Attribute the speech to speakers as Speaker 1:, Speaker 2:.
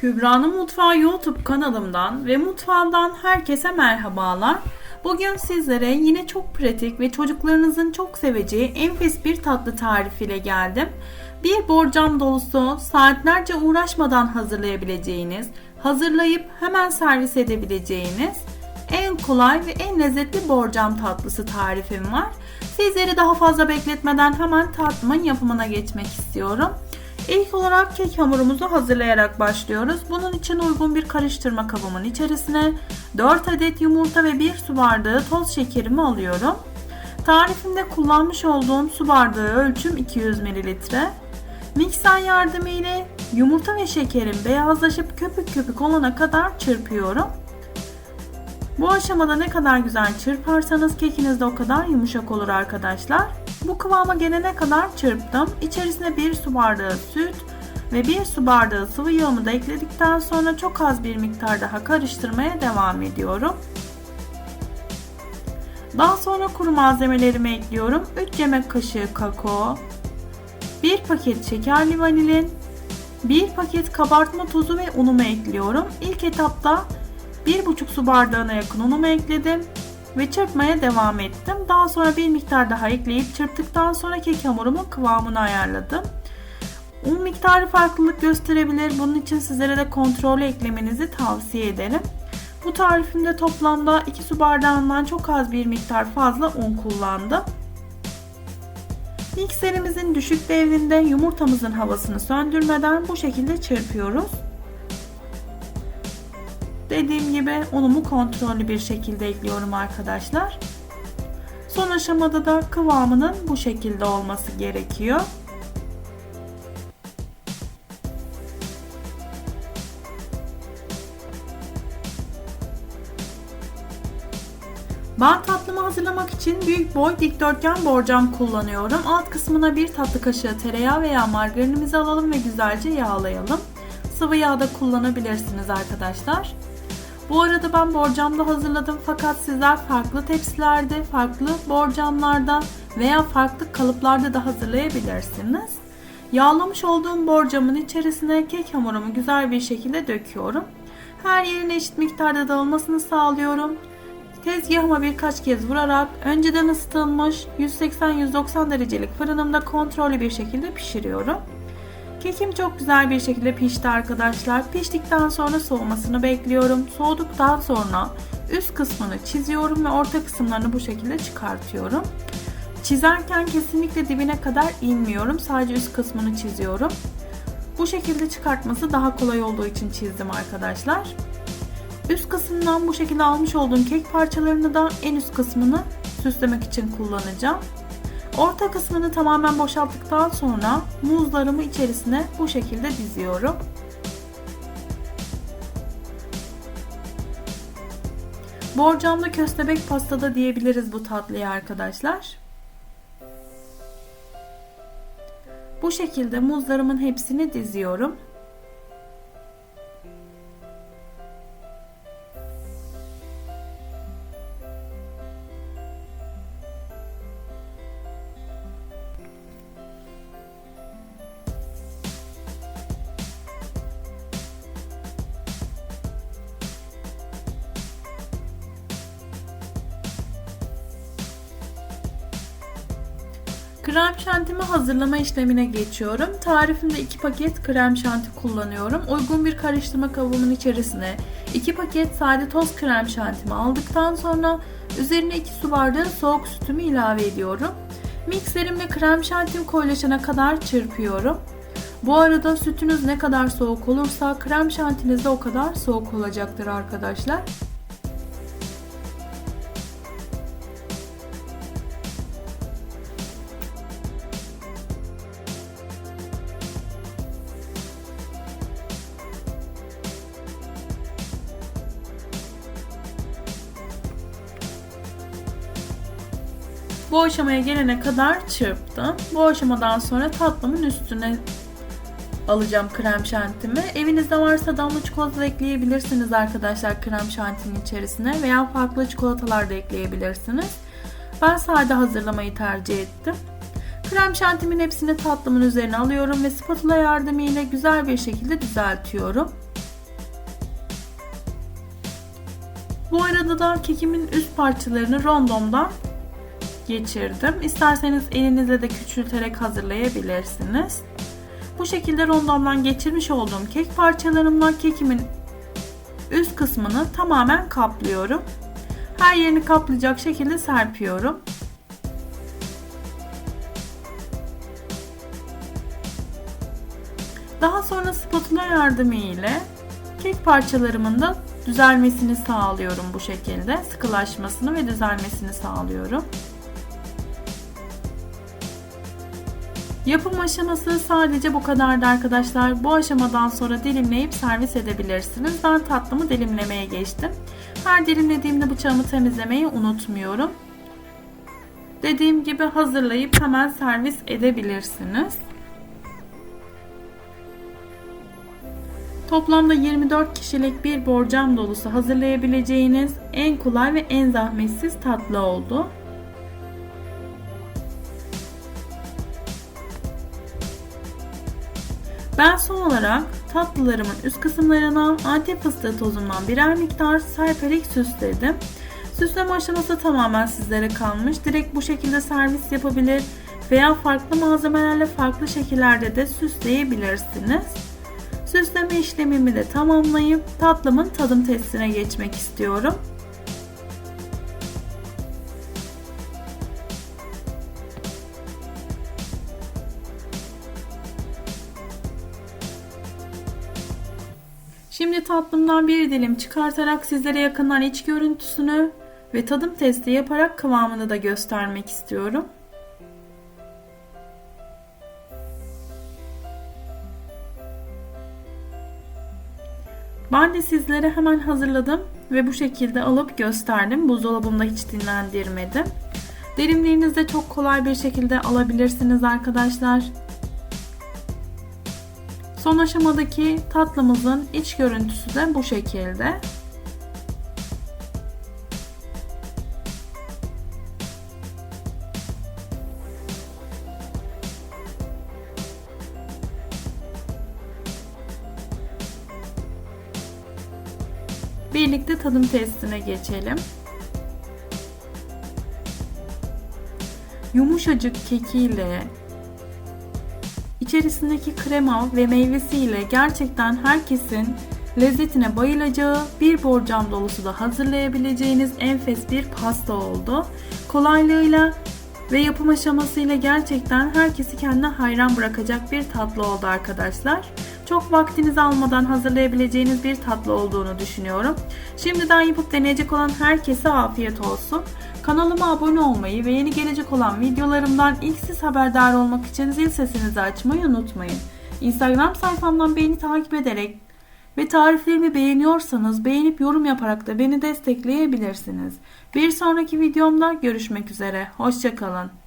Speaker 1: Kübra'nın Mutfağı YouTube kanalımdan ve mutfağımdan herkese merhabalar. Bugün sizlere yine çok pratik ve çocuklarınızın çok seveceği enfes bir tatlı tarifiyle geldim. Bir borcam dolusu saatlerce uğraşmadan hazırlayabileceğiniz, hazırlayıp hemen servis edebileceğiniz en kolay ve en lezzetli borcam tatlısı tarifim var. Sizleri daha fazla bekletmeden hemen tatlımın yapımına geçmek istiyorum. İlk olarak kek hamurumuzu hazırlayarak başlıyoruz. Bunun için uygun bir karıştırma kabımın içerisine 4 adet yumurta ve 1 su bardağı toz şekerimi alıyorum. Tarifimde kullanmış olduğum su bardağı ölçüm 200 ml. Mikser yardımı ile yumurta ve şekerin beyazlaşıp köpük köpük olana kadar çırpıyorum. Bu aşamada ne kadar güzel çırparsanız kekiniz de o kadar yumuşak olur arkadaşlar. Bu kıvama gelene kadar çırptım. İçerisine 1 su bardağı süt ve 1 su bardağı sıvı yağımı da ekledikten sonra çok az bir miktar daha karıştırmaya devam ediyorum. Daha sonra kuru malzemelerimi ekliyorum. 3 yemek kaşığı kakao, 1 paket şekerli vanilin, 1 paket kabartma tozu ve unumu ekliyorum. İlk etapta 1,5 su bardağına yakın unumu ekledim ve çırpmaya devam ettim. Daha sonra bir miktar daha ekleyip çırptıktan sonra kek hamurumun kıvamını ayarladım. Un miktarı farklılık gösterebilir. Bunun için sizlere de kontrollü eklemenizi tavsiye ederim. Bu tarifimde toplamda 2 su bardağından çok az bir miktar fazla un kullandım. Mikserimizin düşük devrinde yumurtamızın havasını söndürmeden bu şekilde çırpıyoruz. Dediğim gibi unumu kontrollü bir şekilde ekliyorum arkadaşlar. Son aşamada da kıvamının bu şekilde olması gerekiyor. Ben tatlımı hazırlamak için büyük boy dikdörtgen borcam kullanıyorum. Alt kısmına bir tatlı kaşığı tereyağı veya margarinimizi alalım ve güzelce yağlayalım. Sıvı yağ da kullanabilirsiniz arkadaşlar. Bu arada ben borcamda hazırladım fakat sizler farklı tepsilerde, farklı borcamlarda veya farklı kalıplarda da hazırlayabilirsiniz. Yağlamış olduğum borcamın içerisine kek hamurumu güzel bir şekilde döküyorum. Her yerine eşit miktarda dağılmasını sağlıyorum. Tezgahıma birkaç kez vurarak önceden ısıtılmış 180-190 derecelik fırınımda kontrollü bir şekilde pişiriyorum. Kekim çok güzel bir şekilde pişti arkadaşlar. Piştikten sonra soğumasını bekliyorum. Soğuduktan sonra üst kısmını çiziyorum ve orta kısımlarını bu şekilde çıkartıyorum. Çizerken kesinlikle dibine kadar inmiyorum. Sadece üst kısmını çiziyorum. Bu şekilde çıkartması daha kolay olduğu için çizdim arkadaşlar. Üst kısmından bu şekilde almış olduğum kek parçalarını da en üst kısmını süslemek için kullanacağım. Orta kısmını tamamen boşalttıktan sonra muzlarımı içerisine bu şekilde diziyorum. Borcamda köstebek pastada diyebiliriz bu tatlıyı arkadaşlar. Bu şekilde muzlarımın hepsini diziyorum. Krem şantimi hazırlama işlemine geçiyorum. Tarifimde 2 paket krem şanti kullanıyorum. Uygun bir karıştırma kabımın içerisine 2 paket sade toz krem şantimi aldıktan sonra üzerine 2 su bardağı soğuk sütümü ilave ediyorum. Mikserimle krem şantim koyulaşana kadar çırpıyorum. Bu arada sütünüz ne kadar soğuk olursa krem şantiniz de o kadar soğuk olacaktır arkadaşlar. Bu aşamaya gelene kadar çırptım. Bu aşamadan sonra tatlımın üstüne alacağım krem şantimi. Evinizde varsa damla çikolata da ekleyebilirsiniz arkadaşlar krem şantinin içerisine veya farklı çikolatalar da ekleyebilirsiniz. Ben sade hazırlamayı tercih ettim. Krem şantimin hepsini tatlımın üzerine alıyorum ve spatula yardımıyla güzel bir şekilde düzeltiyorum. Bu arada da kekimin üst parçalarını rondomdan geçirdim. İsterseniz elinizle de küçülterek hazırlayabilirsiniz. Bu şekilde rondomdan geçirmiş olduğum kek parçalarımla kekimin üst kısmını tamamen kaplıyorum. Her yerini kaplayacak şekilde serpiyorum. Daha sonra spatula yardımı ile kek parçalarımın da düzelmesini sağlıyorum bu şekilde. Sıkılaşmasını ve düzelmesini sağlıyorum. Yapım aşaması sadece bu kadardı arkadaşlar. Bu aşamadan sonra dilimleyip servis edebilirsiniz. Ben tatlımı dilimlemeye geçtim. Her dilimlediğimde bıçağımı temizlemeyi unutmuyorum. Dediğim gibi hazırlayıp hemen servis edebilirsiniz. Toplamda 24 kişilik bir borcam dolusu hazırlayabileceğiniz en kolay ve en zahmetsiz tatlı oldu. Ben son olarak tatlılarımın üst kısımlarına antep fıstığı tozundan birer miktar serperek süsledim. Süsleme aşaması tamamen sizlere kalmış. Direkt bu şekilde servis yapabilir veya farklı malzemelerle farklı şekillerde de süsleyebilirsiniz. Süsleme işlemimi de tamamlayıp tatlımın tadım testine geçmek istiyorum. Şimdi tatlımdan bir dilim çıkartarak sizlere yakından iç görüntüsünü ve tadım testi yaparak kıvamını da göstermek istiyorum. Ben de sizlere hemen hazırladım ve bu şekilde alıp gösterdim. Buzdolabımda hiç dinlendirmedim. Derinliğinizde çok kolay bir şekilde alabilirsiniz arkadaşlar. Son aşamadaki tatlımızın iç görüntüsü de bu şekilde. Birlikte tadım testine geçelim. Yumuşacık kekiyle içerisindeki krema ve meyvesiyle gerçekten herkesin lezzetine bayılacağı bir borcam dolusu da hazırlayabileceğiniz enfes bir pasta oldu. Kolaylığıyla ve yapım aşamasıyla gerçekten herkesi kendine hayran bırakacak bir tatlı oldu arkadaşlar. Çok vaktinizi almadan hazırlayabileceğiniz bir tatlı olduğunu düşünüyorum. Şimdiden yapıp deneyecek olan herkese afiyet olsun. Kanalıma abone olmayı ve yeni gelecek olan videolarımdan ilk siz haberdar olmak için zil sesinizi açmayı unutmayın. Instagram sayfamdan beni takip ederek ve tariflerimi beğeniyorsanız beğenip yorum yaparak da beni destekleyebilirsiniz. Bir sonraki videomda görüşmek üzere. Hoşçakalın.